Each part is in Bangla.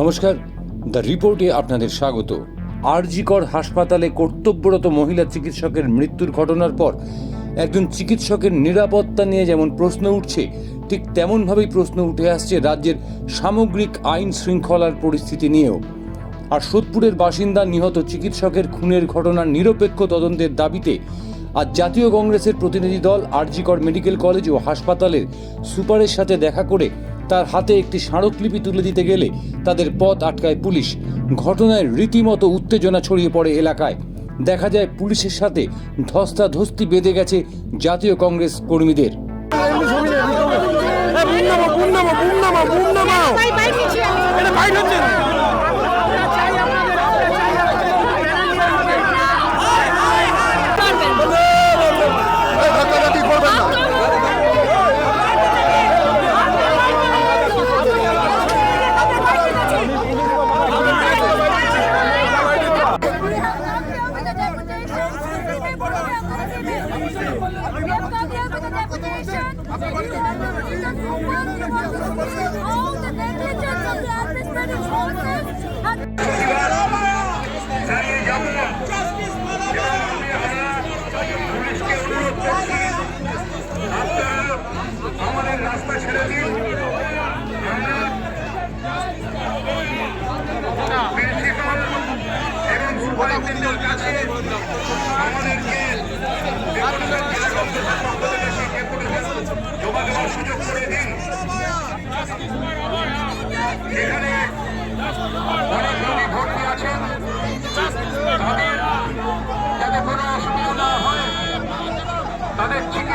নমস্কার। দ্য রিপোর্টে আপনাদের স্বাগত। আরজিকর হাসপাতালে কর্তব্যরত মহিলা চিকিৎসকের মৃত্যুর ঘটনার পর একজন চিকিৎসকের নিরাপত্তা নিয়ে যেমন প্রশ্ন উঠছে, ঠিক তেমনভাবেই প্রশ্ন উঠে আসছে রাজ্যের সামগ্রিক আইন শৃঙ্খলার পরিস্থিতি নিয়েও। আর সোদপুরের বাসিন্দা নিহত চিকিৎসকের খুনের ঘটনার নিরপেক্ষ তদন্তের দাবিতে আজ জাতীয় কংগ্রেসের প্রতিনিধি দল আরজিকর মেডিকেল কলেজ ও হাসপাতালের সুপারের সাথে দেখা করে তার হাতে একটি স্মারকলিপি তুলে দিতে গেলে তাদের পথ আটকায় পুলিশ ঘটনায় রীতিমতো উত্তেজনা ছড়িয়ে পড়ে এলাকায় দেখা যায় পুলিশের সাথে ধস্তাধস্তি বেঁধে গেছে জাতীয় কংগ্রেস কর্মীদের নামাও All the negligence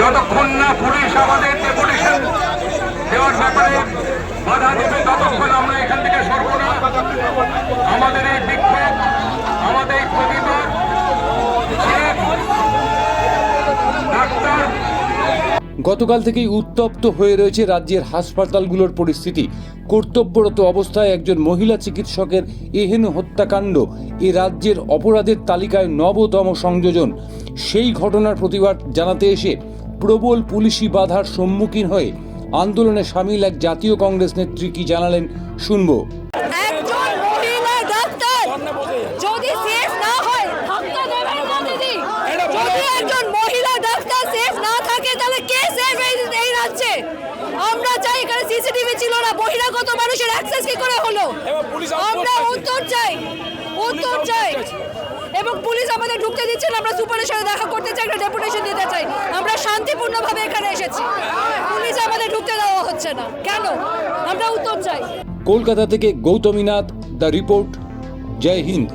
যতক্ষণ না পুলিশ আমাদের ডেপুটেশন দেওয়ার ব্যাপারে বাধা দেবে, ততক্ষণ আমরা এখান থেকে সরব না। আমাদের এই বিক্ষোভ, আমাদের এই প্রতিবাদ ডাক্তার। গতকাল থেকেই উত্তপ্ত হয়ে রয়েছে রাজ্যের হাসপাতালগুলোর পরিস্থিতি। কর্তব্যরত অবস্থায় একজন মহিলা চিকিৎসকের এহেন হত্যাকাণ্ড এ রাজ্যের অপরাধের তালিকায় নবতম সংযোজন। সেই ঘটনার প্রতিবাদ জানাতে এসে প্রবল পুলিশি বাধার সম্মুখীন হয়ে আন্দোলনে সামিল এক জাতীয় কংগ্রেস নেত্রী কি জানালেন শুনব। একজন মহিলা ডাক্তার। যদি না হয় থাকতে দেবেন না দিদি। যদি একজন মহিলা ডাক্তার সেফ না থাকে তাহলে কে সেফ এই এই রাজ্যে? আমরা চাই এখানে সিসিটিভি ছিল না বহিরাগত মানুষের অ্যাক্সেস কি করে হলো? আমরা উত্তর চাই। উত্তর চাই। এবং পুলিশ আমাদের ঢুকতে দিচ্ছেন আমরা সুপারের সাথে দেখা করতে চাই, একটা ডেপুটেশন দিতে চাই। আমরা শান্তিপূর্ণভাবে এখানে এসেছি। পুলিশ আমাদের ঢুকতে দেওয়া হচ্ছে না। কেন? আমরা উত্তর চাই। কলকাতা থেকে Gautaminath the report, Joy Hind.